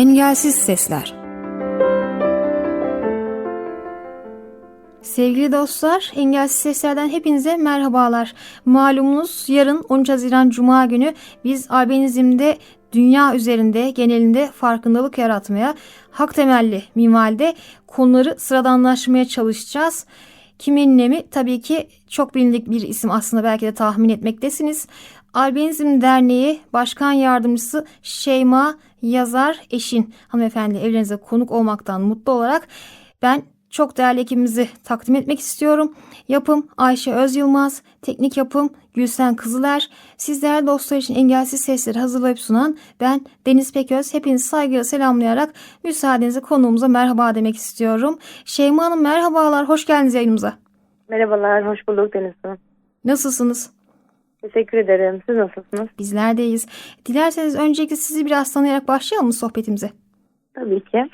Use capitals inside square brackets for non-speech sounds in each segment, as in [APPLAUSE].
Engelsiz Sesler Sevgili dostlar, Engelsiz Sesler'den hepinize merhabalar. Malumunuz yarın 13 Haziran Cuma günü biz albenizmde dünya üzerinde genelinde farkındalık yaratmaya, hak temelli minvalde konuları sıradanlaşmaya çalışacağız. Kimin mi? Tabii ki çok bilindik bir isim aslında belki de tahmin etmektesiniz. Albenizm Derneği Başkan Yardımcısı Şeyma Yazar Eşin hanımefendi evlerinize konuk olmaktan mutlu olarak ben çok değerli ekibimizi takdim etmek istiyorum. Yapım Ayşe Öz Yılmaz, teknik yapım Gülsen Kızıler, siz değerli dostlar için engelsiz sesleri hazırlayıp sunan ben Deniz Peköz. Hepinizi saygıyla selamlayarak müsaadenizle konuğumuza merhaba demek istiyorum. Şeyma Hanım merhabalar, hoş geldiniz yayınımıza. Merhabalar, hoş bulduk Deniz Hanım. Nasılsınız? Teşekkür ederim. Siz nasılsınız? Bizler deyiz. Dilerseniz öncelikle sizi biraz tanıyarak başlayalım mı sohbetimize? Tabii ki.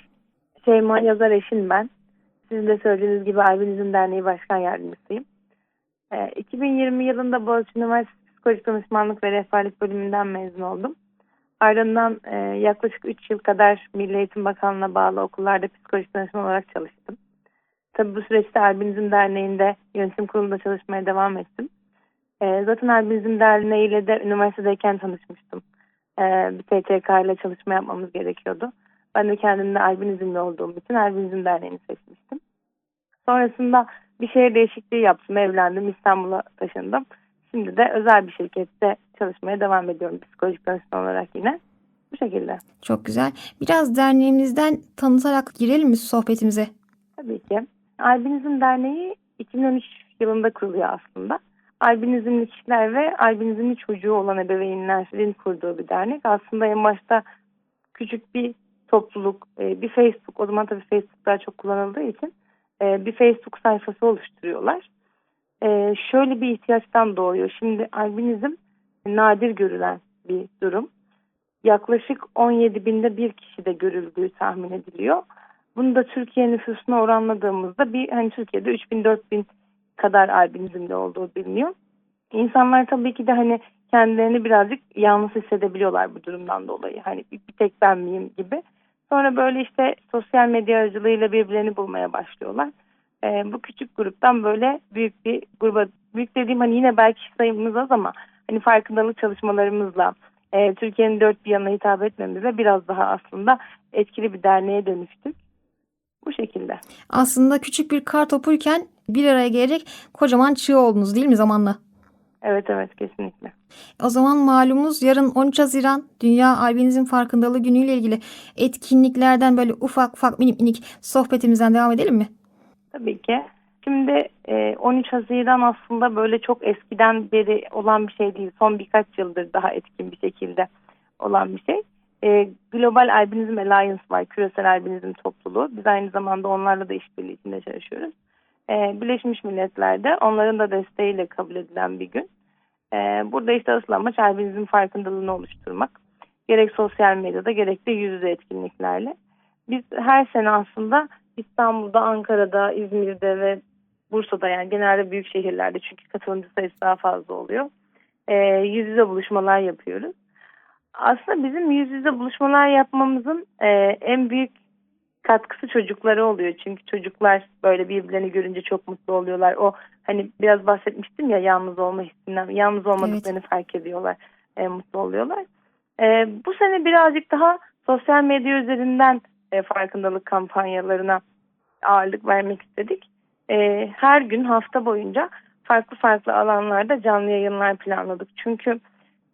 Şeyma Yazar eşin ben. Sizin de söylediğiniz gibi Albinizm Derneği Başkan Yardımcısıyım. Ee, 2020 yılında Boğaziçi Üniversitesi Psikolojik Danışmanlık ve Rehberlik bölümünden mezun oldum. Ardından e, yaklaşık 3 yıl kadar Milli Eğitim Bakanlığı'na bağlı okullarda psikolojik danışman olarak çalıştım. Tabii bu süreçte Albinizm Derneği'nde yönetim kurulunda çalışmaya devam ettim. E, zaten Albinizm Derneği ile de üniversitedeyken tanışmıştım. E, bir TTK ile çalışma yapmamız gerekiyordu. Ben de kendimde albinizmli olduğum için Albinizm Derneği'ni seçmiştim. Sonrasında bir şehir değişikliği yaptım, evlendim, İstanbul'a taşındım. Şimdi de özel bir şirkette çalışmaya devam ediyorum psikolojik danışman olarak yine. Bu şekilde. Çok güzel. Biraz derneğimizden tanıtarak girelim mi sohbetimize? Tabii ki. Albinizm Derneği 2013 yılında kuruluyor aslında. Albinizmli kişiler ve albinizmli çocuğu olan ebeveynlerin kurduğu bir dernek. Aslında en başta küçük bir topluluk, e, bir Facebook, o zaman tabii Facebook daha çok kullanıldığı için e, bir Facebook sayfası oluşturuyorlar. E, şöyle bir ihtiyaçtan doğuyor. Şimdi albinizm nadir görülen bir durum. Yaklaşık 17 binde bir kişide görüldüğü tahmin ediliyor. Bunu da Türkiye nüfusuna oranladığımızda bir hani Türkiye'de 3000-4000 kadar albinizmde olduğu biliniyor. İnsanlar tabii ki de hani kendilerini birazcık yalnız hissedebiliyorlar bu durumdan dolayı. Hani bir, bir tek ben miyim gibi. Sonra böyle işte sosyal medya aracılığıyla birbirlerini bulmaya başlıyorlar. Ee, bu küçük gruptan böyle büyük bir gruba, büyük dediğim hani yine belki sayımız az ama hani farkındalık çalışmalarımızla e, Türkiye'nin dört bir yanına hitap etmemizle biraz daha aslında etkili bir derneğe dönüştük. Bu şekilde. Aslında küçük bir kar topuyken bir araya gelerek kocaman çığ oldunuz değil mi zamanla? Evet evet kesinlikle. O zaman malumunuz yarın 13 Haziran Dünya Albinizm Farkındalığı Günü ile ilgili etkinliklerden böyle ufak ufak minik minik sohbetimizden devam edelim mi? Tabii ki. Şimdi 13 Haziran aslında böyle çok eskiden beri olan bir şey değil. Son birkaç yıldır daha etkin bir şekilde olan bir şey. Global Albinizm Alliance var. Küresel Albinizm topluluğu. Biz aynı zamanda onlarla da işbirliği içinde çalışıyoruz. Birleşmiş Milletler'de onların da desteğiyle kabul edilen bir gün. Burada işte asıl amaç albinizm farkındalığını oluşturmak. Gerek sosyal medyada gerek de yüz yüze etkinliklerle. Biz her sene aslında İstanbul'da, Ankara'da, İzmir'de ve Bursa'da yani genelde büyük şehirlerde çünkü katılımcı sayısı daha fazla oluyor. Yüz yüze buluşmalar yapıyoruz. Aslında bizim yüz yüze buluşmalar yapmamızın en büyük katkısı çocuklara oluyor. Çünkü çocuklar böyle birbirlerini görünce çok mutlu oluyorlar. O hani biraz bahsetmiştim ya yalnız olma hissinden. Yalnız olmadıklarını evet. fark ediyorlar. E, mutlu oluyorlar. E, bu sene birazcık daha sosyal medya üzerinden e, farkındalık kampanyalarına ağırlık vermek istedik. E, her gün hafta boyunca farklı farklı alanlarda canlı yayınlar planladık. Çünkü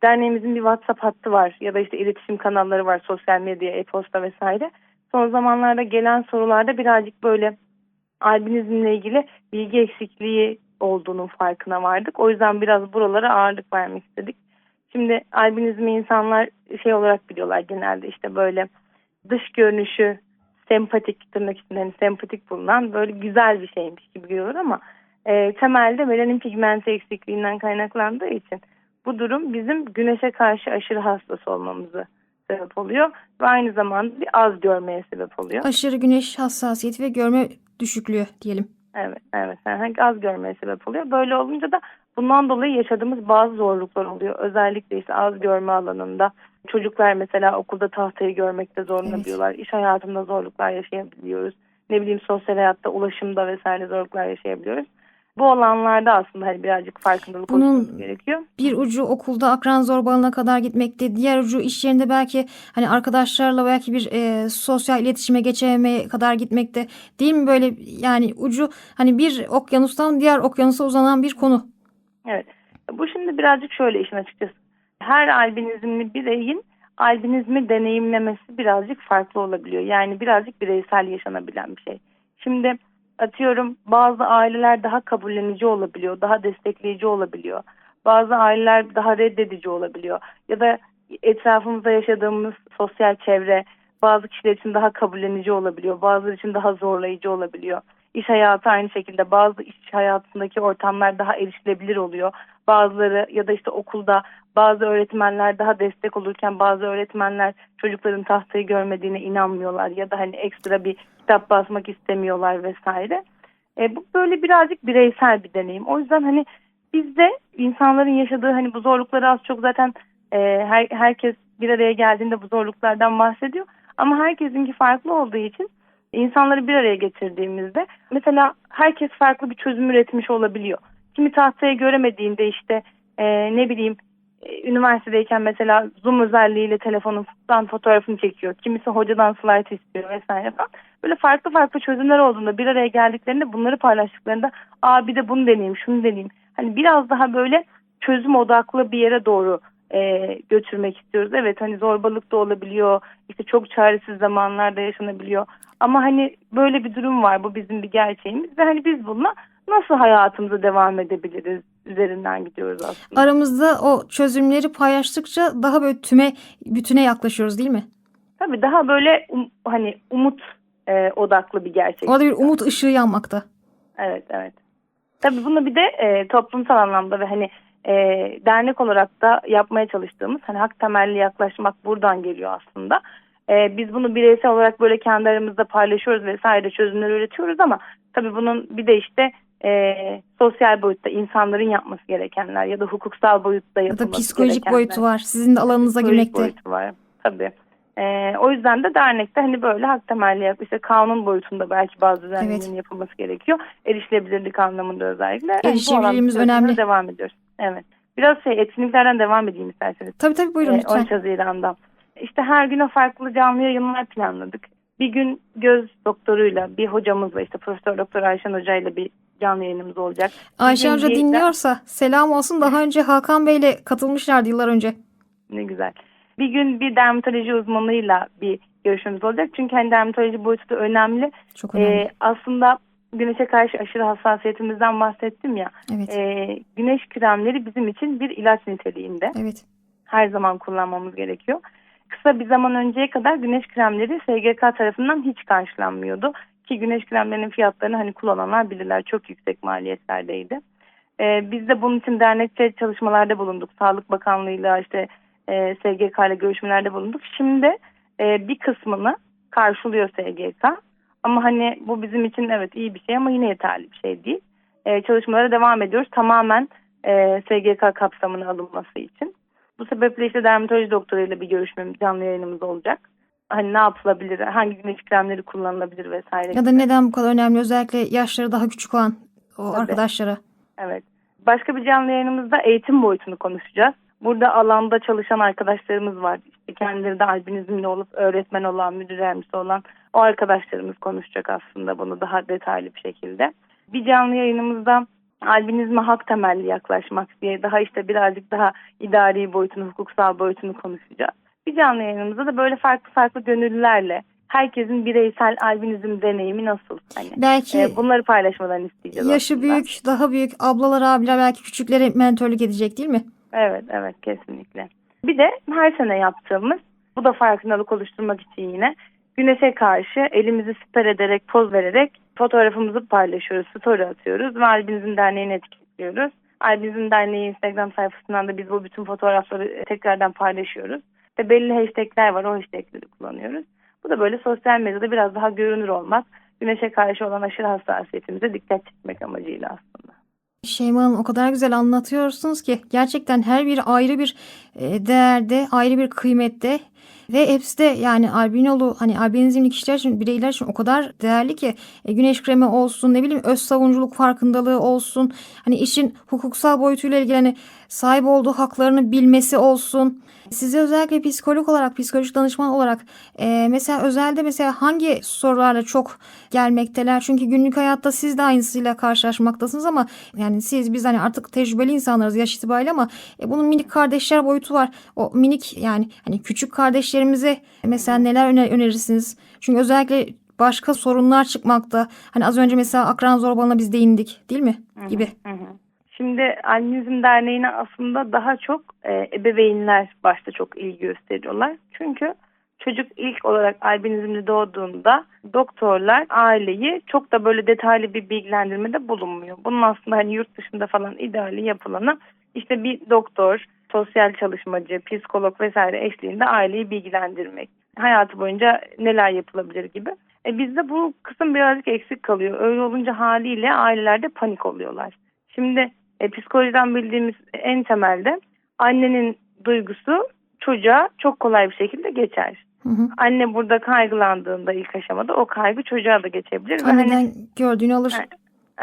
derneğimizin bir WhatsApp hattı var ya da işte iletişim kanalları var sosyal medya, e-posta vesaire son zamanlarda gelen sorularda birazcık böyle albinizmle ilgili bilgi eksikliği olduğunun farkına vardık. O yüzden biraz buralara ağırlık vermek istedik. Şimdi albinizmi insanlar şey olarak biliyorlar genelde işte böyle dış görünüşü sempatik tırnak içinde hani sempatik bulunan böyle güzel bir şeymiş gibi görüyorlar ama e, temelde melanin pigmenti eksikliğinden kaynaklandığı için bu durum bizim güneşe karşı aşırı hassas olmamızı sebep oluyor ve aynı zamanda bir az görmeye sebep oluyor. Aşırı güneş hassasiyeti ve görme düşüklüğü diyelim. Evet, evet. Yani az görmeye sebep oluyor. Böyle olunca da bundan dolayı yaşadığımız bazı zorluklar oluyor. Özellikle işte az görme alanında Çocuklar mesela okulda tahtayı görmekte zorlanabiliyorlar. İş hayatında zorluklar yaşayabiliyoruz. Ne bileyim sosyal hayatta, ulaşımda vesaire zorluklar yaşayabiliyoruz. Bu alanlarda aslında hani birazcık farkındalık Bunun- gerekiyor. Bir ucu okulda akran zorbalığına kadar gitmekte, diğer ucu iş yerinde belki hani arkadaşlarla belki bir e, sosyal iletişime geçememeye kadar gitmekte. Değil mi böyle yani ucu hani bir okyanustan diğer okyanusa uzanan bir konu. Evet. Bu şimdi birazcık şöyle işin açıkçası. Her albinizmli bireyin albinizmi deneyimlemesi birazcık farklı olabiliyor. Yani birazcık bireysel yaşanabilen bir şey. Şimdi atıyorum bazı aileler daha kabullenici olabiliyor, daha destekleyici olabiliyor. Bazı aileler daha reddedici olabiliyor. Ya da etrafımızda yaşadığımız sosyal çevre bazı kişiler için daha kabullenici olabiliyor. Bazıları için daha zorlayıcı olabiliyor. İş hayatı aynı şekilde bazı iş hayatındaki ortamlar daha erişilebilir oluyor. Bazıları ya da işte okulda bazı öğretmenler daha destek olurken bazı öğretmenler çocukların tahtayı görmediğine inanmıyorlar ya da hani ekstra bir kitap basmak istemiyorlar vesaire. E, bu böyle birazcık bireysel bir deneyim. O yüzden hani bizde insanların yaşadığı hani bu zorlukları az çok zaten e, her, herkes bir araya geldiğinde bu zorluklardan bahsediyor. Ama herkesinki farklı olduğu için insanları bir araya getirdiğimizde mesela herkes farklı bir çözüm üretmiş olabiliyor. Kimi tahtaya göremediğinde işte e, ne bileyim e, üniversitedeyken mesela Zoom özelliğiyle telefonundan fotoğrafını çekiyor. Kimisi hocadan slide istiyor vesaire falan. Böyle farklı farklı çözümler olduğunda bir araya geldiklerinde bunları paylaştıklarında aa bir de bunu deneyeyim şunu deneyeyim. Hani biraz daha böyle çözüm odaklı bir yere doğru e, götürmek istiyoruz. Evet hani zorbalık da olabiliyor. İşte çok çaresiz zamanlarda yaşanabiliyor. Ama hani böyle bir durum var. Bu bizim bir gerçeğimiz ve hani biz bununla nasıl hayatımıza devam edebiliriz üzerinden gidiyoruz aslında. Aramızda o çözümleri paylaştıkça daha böyle tüme, bütüne yaklaşıyoruz değil mi? Tabii daha böyle um- hani umut e, odaklı bir gerçek. Orada bir umut ışığı yanmakta. Evet evet. Tabii bunu bir de e, toplumsal anlamda ve hani e, dernek olarak da yapmaya çalıştığımız hani hak temelli yaklaşmak buradan geliyor aslında. E, biz bunu bireysel olarak böyle kendi aramızda paylaşıyoruz vesaire çözümler üretiyoruz ama tabii bunun bir de işte e, sosyal boyutta insanların yapması gerekenler ya da hukuksal boyutta Ya da yapılması psikolojik gerekenler. boyutu var. Sizin de alanınıza Psikolojik girmekte. boyutu var. Tabii. Ee, o yüzden de dernekte hani böyle hak temelli işte kanun boyutunda belki bazı düzenlemelerin Evet. yapılması gerekiyor. Erişilebilirlik anlamında özellikle. Yani bu Erişebilirliğimiz alanda önemli. Devam ediyoruz. Evet. Biraz şey etkinliklerden devam edeyim isterseniz. Tabii tabii buyurun Ee, lütfen. 13 Haziran'da. İşte her güne farklı canlı yayınlar planladık. Bir gün göz doktoruyla bir hocamızla işte Profesör Doktor Ayşen Hoca ile bir canlı yayınımız olacak. Ayşe Bugün Hoca dinliyorsa selam olsun. Daha önce Hakan Bey'le katılmışlardı yıllar önce. Ne güzel. Bir gün bir dermatoloji uzmanıyla bir görüşmemiz olacak. Çünkü hani dermatoloji boyutu da önemli. Çok önemli. Ee, aslında güneşe karşı aşırı hassasiyetimizden bahsettim ya. evet. Ee, güneş kremleri bizim için bir ilaç niteliğinde. evet. Her zaman kullanmamız gerekiyor. Kısa bir zaman önceye kadar güneş kremleri SGK tarafından hiç karşılanmıyordu. Ki güneş kremlerinin fiyatlarını hani kullananlar bilirler çok yüksek maliyetlerdeydi. Ee, biz de bunun için dernekçe çalışmalarda bulunduk. Sağlık Bakanlığı'yla işte e, SGK ile görüşmelerde bulunduk. Şimdi e, bir kısmını karşılıyor SGK. Ama hani bu bizim için evet iyi bir şey ama yine yeterli bir şey değil. E, çalışmalara devam ediyoruz. Tamamen e, SGK kapsamına alınması için. Bu sebeple işte dermatoloji doktoruyla bir görüşmemiz, canlı yayınımız olacak. Hani ne yapılabilir, hangi güneş kremleri kullanılabilir vesaire. Ya da neden bu kadar önemli? Özellikle yaşları daha küçük olan o Tabii. arkadaşlara. Evet. Başka bir canlı yayınımızda eğitim boyutunu konuşacağız. Burada alanda çalışan arkadaşlarımız var. İşte kendileri de albinizmli olup öğretmen olan, müdür yardımcısı olan o arkadaşlarımız konuşacak aslında bunu daha detaylı bir şekilde. Bir canlı yayınımızda albinizme hak temelli yaklaşmak diye daha işte birazcık daha idari boyutunu, hukuksal boyutunu konuşacağız. Bir canlı yayınımızda da böyle farklı farklı gönüllülerle herkesin bireysel albinizm deneyimi nasıl? Hani Belki e, bunları paylaşmalarını isteyeceğiz yaşı aslında. büyük, daha büyük ablalar, abiler belki küçüklere mentörlük edecek değil mi? Evet, evet kesinlikle. Bir de her sene yaptığımız, bu da farkındalık oluşturmak için yine güneşe karşı elimizi siper ederek, poz vererek fotoğrafımızı paylaşıyoruz, story atıyoruz ve Albinizm Derneği'ni etiketliyoruz. Albinizm Derneği Instagram sayfasından da biz bu bütün fotoğrafları tekrardan paylaşıyoruz. Ve belli hashtagler var, o hashtagleri kullanıyoruz. Bu da böyle sosyal medyada biraz daha görünür olmak, güneşe karşı olan aşırı hassasiyetimize dikkat çekmek amacıyla aslında. Şeyma Hanım o kadar güzel anlatıyorsunuz ki gerçekten her biri ayrı bir e, değerde, ayrı bir kıymette ve hepsi de yani albinolu hani albinizmli kişiler için bireyler için o kadar değerli ki e, güneş kremi olsun ne bileyim öz savunculuk farkındalığı olsun hani işin hukuksal boyutuyla ilgili hani sahip olduğu haklarını bilmesi olsun. Size özellikle psikolog olarak, psikolojik danışman olarak e, mesela özelde mesela hangi sorularla çok gelmekteler? Çünkü günlük hayatta siz de aynısıyla karşılaşmaktasınız ama yani siz biz hani artık tecrübeli insanlarız yaş itibariyle ama e, bunun minik kardeşler boyutu var. O minik yani hani küçük kardeşlerimize mesela neler öner önerirsiniz? Çünkü özellikle başka sorunlar çıkmakta. Hani az önce mesela akran zorbalığına biz değindik değil mi? Gibi. Hı hı. Şimdi Albinizm Derneği'ne aslında daha çok e, ebeveynler başta çok ilgi gösteriyorlar. Çünkü çocuk ilk olarak albinizmli doğduğunda doktorlar aileyi çok da böyle detaylı bir bilgilendirmede bulunmuyor. Bunun aslında hani yurt dışında falan ideali yapılanı işte bir doktor, sosyal çalışmacı, psikolog vesaire eşliğinde aileyi bilgilendirmek. Hayatı boyunca neler yapılabilir gibi. E bizde bu kısım birazcık eksik kalıyor. Öyle olunca haliyle ailelerde panik oluyorlar. Şimdi e, psikolojiden bildiğimiz en temelde annenin duygusu çocuğa çok kolay bir şekilde geçer. Hı hı. Anne burada kaygılandığında ilk aşamada o kaygı çocuğa da geçebilir. Ve hani- Anneden gördüğünü alır.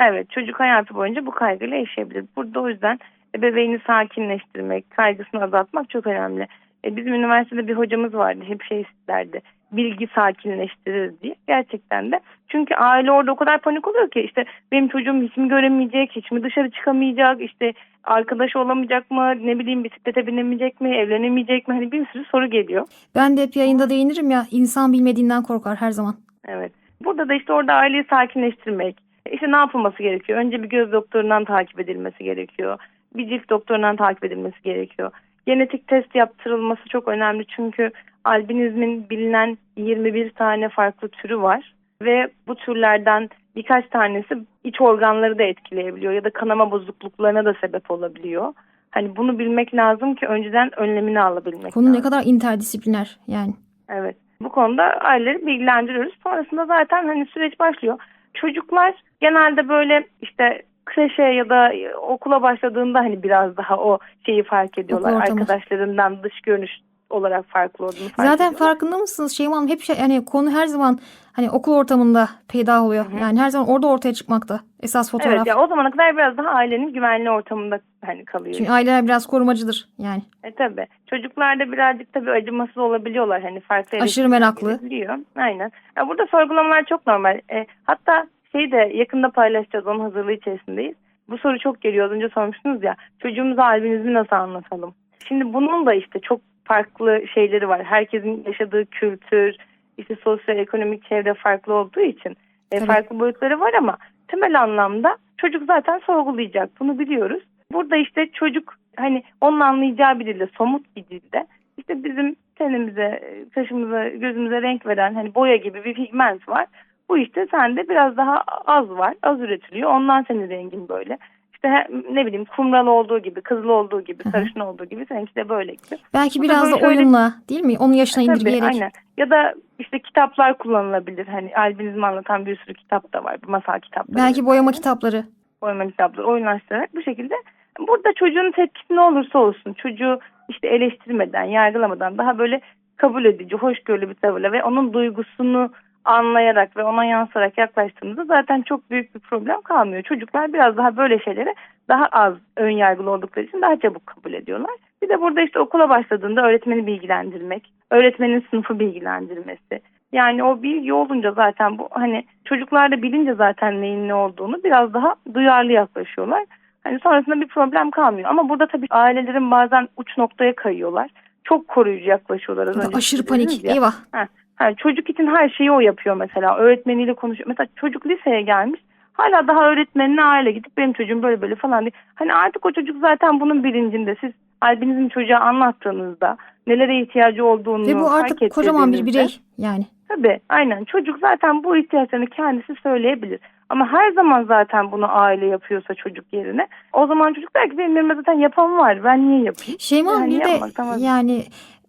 Evet. Çocuk hayatı boyunca bu kaygıyla yaşayabilir. Burada o yüzden ebeveyni sakinleştirmek, kaygısını azaltmak çok önemli. E, bizim üniversitede bir hocamız vardı hep şey isterdi. Bilgi sakinleştirir diye. Gerçekten de. Çünkü aile orada o kadar panik oluyor ki işte benim çocuğum hiç mi göremeyecek, hiç mi dışarı çıkamayacak, işte arkadaş olamayacak mı, ne bileyim bisiklete binemeyecek mi, evlenemeyecek mi? Hani bir sürü soru geliyor. Ben de hep yayında değinirim ya insan bilmediğinden korkar her zaman. Evet. Burada da işte orada aileyi sakinleştirmek. İşte ne yapılması gerekiyor? Önce bir göz doktorundan takip edilmesi gerekiyor. Bir cilt doktorundan takip edilmesi gerekiyor. Genetik test yaptırılması çok önemli çünkü albinizmin bilinen 21 tane farklı türü var ve bu türlerden birkaç tanesi iç organları da etkileyebiliyor ya da kanama bozukluklarına da sebep olabiliyor. Hani bunu bilmek lazım ki önceden önlemini alabilmek Konu lazım. ne kadar interdisipliner yani. Evet. Bu konuda aileleri bilgilendiriyoruz. Sonrasında zaten hani süreç başlıyor. Çocuklar genelde böyle işte kreşe ya da okula başladığında hani biraz daha o şeyi fark ediyorlar. Arkadaşlarından dış görünüş olarak farklı olduğunu fark Zaten ediyorlar. farkında mısınız Şeyma Hanım? Hep şey, yani konu her zaman hani okul ortamında peyda oluyor. Yani her zaman orada ortaya çıkmakta. Esas fotoğraf. Evet ya o zamana kadar biraz daha ailenin güvenli ortamında hani kalıyor. Çünkü aileler biraz korumacıdır yani. E tabi. Çocuklar da birazcık tabii acımasız olabiliyorlar. Hani farklı Aşırı meraklı. gelebiliyor. Aynen. Ya burada sorgulamalar çok normal. E, hatta şeyi de yakında paylaşacağız. Onun hazırlığı içerisindeyiz. Bu soru çok geliyor. Az önce sormuştunuz ya. Çocuğumuza albinizmi nasıl anlatalım? Şimdi bunun da işte çok farklı şeyleri var. Herkesin yaşadığı kültür, işte sosyoekonomik çevre farklı olduğu için e, farklı boyutları var ama temel anlamda çocuk zaten sorgulayacak. Bunu biliyoruz. Burada işte çocuk hani onun anlayacağı bir dilde, somut bir dilde işte bizim tenimize, kaşımıza, gözümüze renk veren hani boya gibi bir pigment var. Bu işte sende biraz daha az var, az üretiliyor. Ondan senin rengin böyle. İşte ne bileyim kumral olduğu gibi, kızıl olduğu gibi, sarışın olduğu gibi seninki de böyle gibi. Belki Bu biraz da şöyle- oyunla değil mi? Onun yaşına Tabii, indirgeyerek. aynen. Ya da işte kitaplar kullanılabilir. Hani albinizmi anlatan bir sürü kitap da var. Masal kitapları. Belki boyama kitapları. boyama kitapları oyunlaştırarak bu şekilde. Burada çocuğun tepkisi ne olursa olsun çocuğu işte eleştirmeden, yargılamadan daha böyle kabul edici, hoşgörülü bir tavırla ve onun duygusunu anlayarak ve ona yansırarak yaklaştığımızda zaten çok büyük bir problem kalmıyor. Çocuklar biraz daha böyle şeylere daha az ön yargılı oldukları için daha çabuk kabul ediyorlar. Bir de burada işte okula başladığında öğretmeni bilgilendirmek, öğretmenin sınıfı bilgilendirmesi. Yani o bilgi olunca zaten bu hani çocuklar da bilince zaten neyin ne olduğunu biraz daha duyarlı yaklaşıyorlar. Hani sonrasında bir problem kalmıyor. Ama burada tabii ailelerin bazen uç noktaya kayıyorlar. Çok koruyucu yaklaşıyorlar. Az önce aşırı panik. ya. Eyvah. Ha, çocuk için her şeyi o yapıyor mesela. Öğretmeniyle konuşuyor. Mesela çocuk liseye gelmiş. Hala daha öğretmenine aile gidip benim çocuğum böyle böyle falan diye. Hani artık o çocuk zaten bunun bilincinde. Siz albinizm çocuğa anlattığınızda nelere ihtiyacı olduğunu Ve bu fark artık kocaman bir birey yani. Tabii aynen çocuk zaten bu ihtiyaçlarını kendisi söyleyebilir. Ama her zaman zaten bunu aile yapıyorsa çocuk yerine o zaman çocuk der ki benim zaten yapan var ben niye yapayım? Şeyma Yani bir de yapmak lazım. yani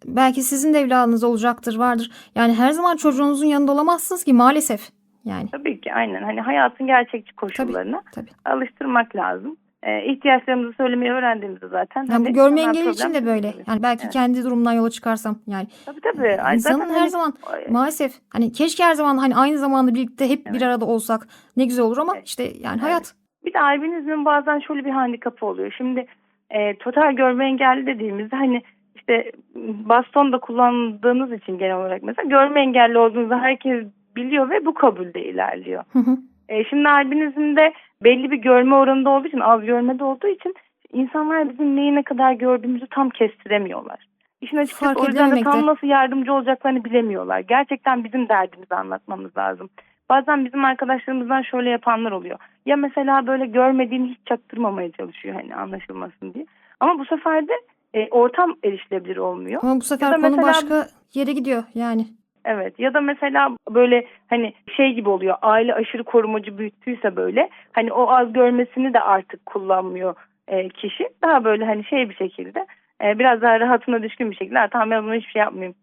belki sizin de evladınız olacaktır vardır. Yani her zaman çocuğunuzun yanında olamazsınız ki maalesef. Yani Tabii ki aynen hani hayatın gerçekçi koşullarına tabii. alıştırmak lazım. e, ihtiyaçlarımızı söylemeyi öğrendiğimizde zaten. Yani bu hani görme onlar engelli için de böyle. Yani belki Evet. kendi durumdan yola çıkarsam yani Tabii tabii. Ay, insanın zaten her hani- zaman Ay, maalesef hani keşke her zaman hani aynı zamanda birlikte hep bir Evet. arada olsak ne güzel olur ama Evet. işte yani Evet. hayat. Bir de albinizmin bazen şöyle bir handikapı oluyor. Şimdi e, total görme engelli dediğimizde hani işte baston da kullandığınız için genel olarak mesela görme engelli olduğunuzu herkes biliyor ve bu kabulde ilerliyor. Hı hı. E, şimdi albinizmde belli bir görme oranında olduğu için az görmede olduğu için insanlar bizim neyi ne kadar gördüğümüzü tam kestiremiyorlar. İşin açıkçası Fark o yüzden de tam nasıl yardımcı olacaklarını bilemiyorlar. Gerçekten bizim derdimizi anlatmamız lazım. Bazen bizim arkadaşlarımızdan şöyle yapanlar oluyor. Ya mesela böyle görmediğini hiç çaktırmamaya çalışıyor hani anlaşılmasın diye. Ama bu sefer de e, ortam erişilebilir olmuyor. Ama bu sefer konu mesela- başka yere gidiyor yani. Evet ya da mesela böyle hani şey gibi oluyor aile aşırı korumacı büyüttüyse böyle hani o az görmesini de artık kullanmıyor e, kişi. Daha böyle hani şey bir şekilde e, biraz daha rahatına düşkün bir şekilde "Ha, tamam ben bunu hiçbir şey yapmayayım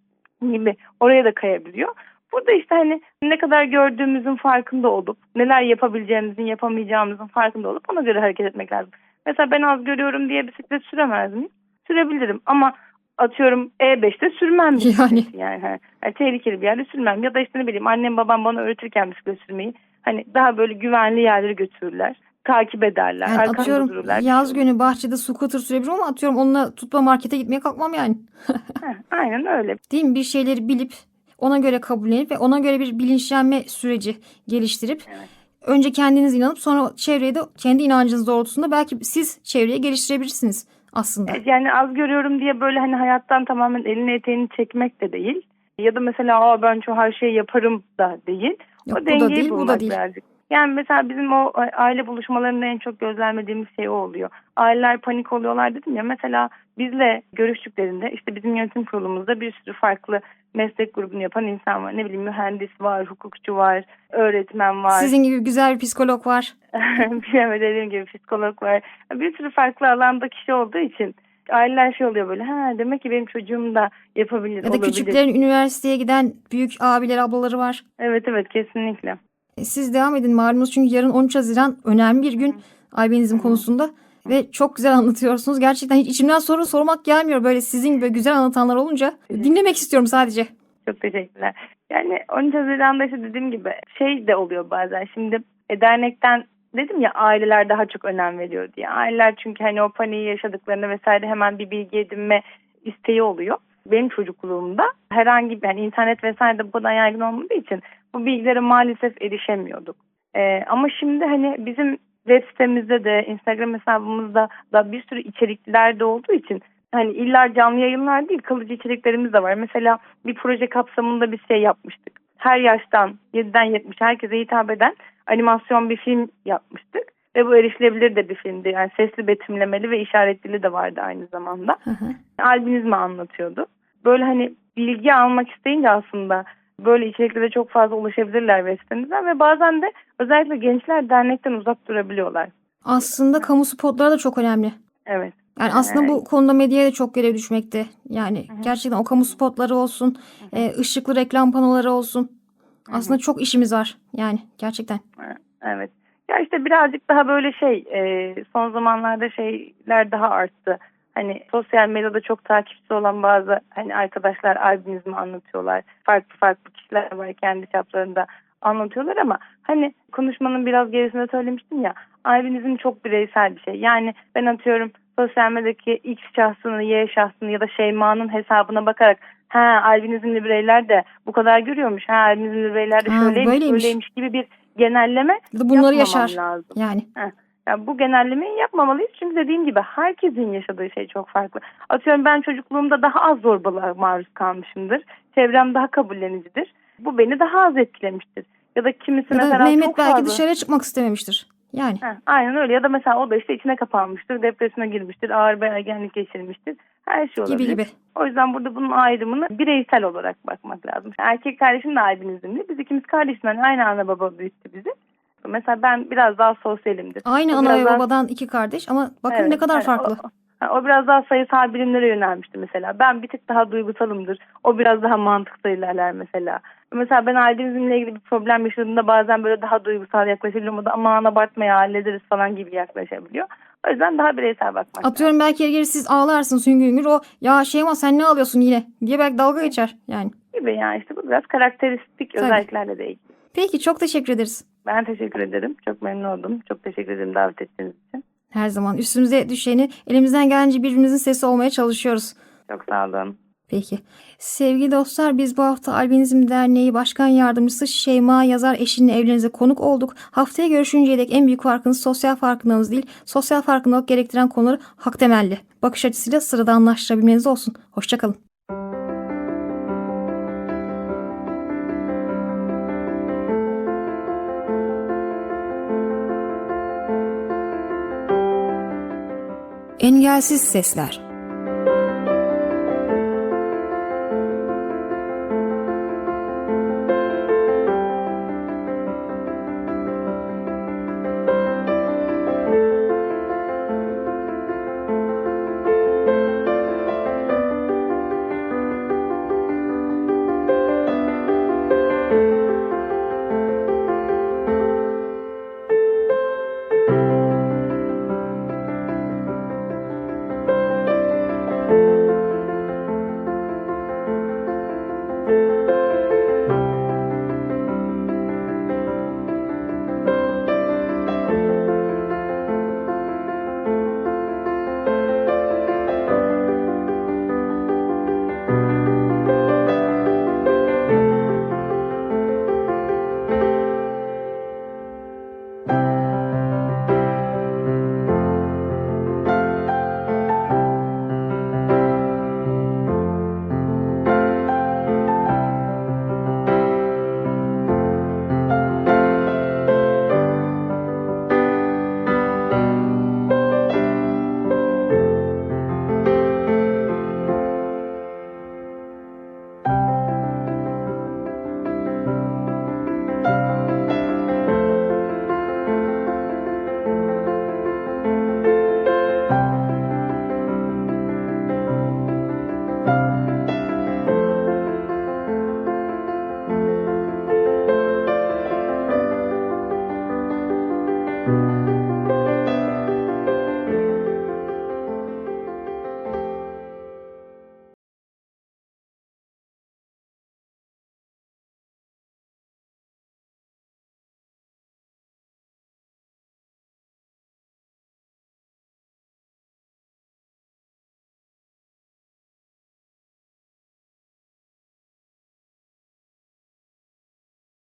gibi oraya da kayabiliyor. Burada işte hani ne kadar gördüğümüzün farkında olup neler yapabileceğimizin yapamayacağımızın farkında olup ona göre hareket etmek lazım. Mesela ben az görüyorum diye bisiklet süremez miyim? Sürebilirim ama atıyorum E5'te sürmem [LAUGHS] bisikleti yani. yani. Yani tehlikeli bir yerde sürmem ya da işte ne bileyim annem babam bana öğretirken bisiklet sürmeyi hani daha böyle güvenli yerlere götürürler. Takip ederler. Yani arkamda atıyorum dururlar. yaz günü bahçede scooter sürebilirim ama atıyorum onunla tutma markete gitmeye kalkmam yani. [LAUGHS] Heh, aynen öyle. Değil mi? Bir şeyleri bilip ona göre kabullenip ve ona göre bir bilinçlenme süreci geliştirip Evet. önce kendiniz inanıp sonra çevreye de kendi inancınız doğrultusunda belki siz çevreye geliştirebilirsiniz aslında. Yani az görüyorum diye böyle hani hayattan tamamen elini eteğini çekmek de değil. Ya da mesela Aa, ben şu her şeyi yaparım da değil. Yok, o bu da dengeyi değil, bu da bulmak değil. birazcık. Yani mesela bizim o aile buluşmalarında en çok gözlemlediğimiz şey o oluyor. Aileler panik oluyorlar dedim ya. Mesela bizle görüştüklerinde işte bizim yönetim kurulumuzda bir sürü farklı meslek grubunu yapan insan var. Ne bileyim mühendis var, hukukçu var, öğretmen var. Sizin gibi güzel bir psikolog var. [LAUGHS] Bilmem dediğim gibi psikolog var. Bir sürü farklı alanda kişi olduğu için aileler şey oluyor böyle. Ha demek ki benim çocuğum da yapabilir, Ya da olabilir. küçüklerin üniversiteye giden büyük abileri ablaları var. Evet evet kesinlikle. Siz devam edin malumunuz çünkü yarın 13 Haziran önemli bir gün albenizm konusunda ve çok güzel anlatıyorsunuz. Gerçekten hiç içimden soru sormak gelmiyor böyle sizin gibi güzel anlatanlar olunca. Dinlemek istiyorum sadece. Çok teşekkürler. Yani 13 Haziran'da işte dediğim gibi şey de oluyor bazen. Şimdi e, dernekten dedim ya aileler daha çok önem veriyor diye. Aileler çünkü hani o paniği yaşadıklarında vesaire hemen bir bilgi edinme isteği oluyor. Benim çocukluğumda herhangi bir yani internet vesaire de bu kadar yaygın olmadığı için bu bilgilere maalesef erişemiyorduk. Ee, ama şimdi hani bizim web sitemizde de Instagram hesabımızda da bir sürü içerikler de olduğu için hani illa canlı yayınlar değil kalıcı içeriklerimiz de var. Mesela bir proje kapsamında bir şey yapmıştık. Her yaştan 7'den 70 herkese hitap eden animasyon bir film yapmıştık. Ve bu erişilebilir de bir filmdi. Yani sesli betimlemeli ve işaret dili de vardı aynı zamanda. Hı hı. Albinizmi anlatıyordu. Böyle hani bilgi almak isteyince aslında böyle içeriklere çok fazla ulaşabilirler web sitemizden ve bazen de özellikle gençler dernekten uzak durabiliyorlar. Aslında kamu spotları da çok önemli. Evet. Yani aslında bu konuda medyaya da çok görev düşmekte. Yani gerçekten o kamu spotları olsun, e, ışıklı reklam panoları olsun. Aslında çok işimiz var yani gerçekten. Evet. Ya işte birazcık daha böyle şey e, son zamanlarda şeyler daha arttı. Hani sosyal medyada çok takipçisi olan bazı hani arkadaşlar albinizmi anlatıyorlar. Farklı farklı kişiler var kendi çaplarında anlatıyorlar ama hani konuşmanın biraz gerisinde söylemiştim ya albinizm çok bireysel bir şey. Yani ben atıyorum sosyal medyadaki X şahsını, Y şahsını ya da Şeyma'nın hesabına bakarak ha albinizmli bireyler de bu kadar görüyormuş. Ha albinizmli bireyler de Ha, şöyleymiş, böyleymiş. böyleymiş gibi bir genelleme bunları yapmamam yaşar. lazım. Yani Yani bu genellemeyi yapmamalıyız çünkü dediğim gibi herkesin yaşadığı şey çok farklı. Atıyorum ben çocukluğumda daha az zorbalığa maruz kalmışımdır. Çevrem daha kabullenicidir. Bu beni daha az etkilemiştir. Ya da kimisi ya da mesela Mehmet çok belki fazla... dışarıya çıkmak istememiştir. Yani Heh, aynen öyle ya da mesela o da işte içine kapanmıştır, depresyona girmiştir, ağır bir ergenlik geçirmiştir. Her şey olabilir. gibi gibi. O yüzden burada bunun ayrımını bireysel olarak bakmak lazım. Erkek kardeşim de albinizmli. Biz ikimiz kardeşimden aynı ana baba büyüttü bizi. Mesela ben biraz daha sosyalimdir. Aynı O ana ve daha- babadan iki kardeş ama bakın Evet, ne kadar evet. farklı. O, o biraz daha sayısal bilimlere yönelmişti mesela. Ben bir tık daha duygusalımdır. O biraz daha mantıkta ilerler mesela. Mesela ben albinizmle ilgili bir problem yaşadığımda bazen böyle daha duygusal yaklaşabiliyorum. O da aman abartmaya hallederiz falan gibi yaklaşabiliyor. O yüzden daha bireysel bakmak lazım. Atıyorum belki yeri siz ağlarsınız hüngür hüngür. O ya Şeyma sen ne ağlıyorsun yine diye belki dalga geçer yani. gibi yani işte bu biraz karakteristik Tabii. özelliklerle de ilgili. Peki çok teşekkür ederiz. Ben teşekkür ederim. Çok memnun oldum. Çok teşekkür ederim davet ettiğiniz için. Her zaman üstümüze düşeni elimizden gelince birbirimizin sesi olmaya çalışıyoruz. Çok sağ olun. Peki. Sevgili dostlar biz bu hafta Albinizm Derneği Başkan Yardımcısı Şeyma Yazar eşinin evlerinize konuk olduk. Haftaya görüşünceye dek en büyük farkınız sosyal farkındalığınız değil, sosyal farkındalık gerektiren konuları hak temelli. Bakış açısıyla sıradanlaştırabilmeniz olsun. Hoşçakalın. Engelsiz Sesler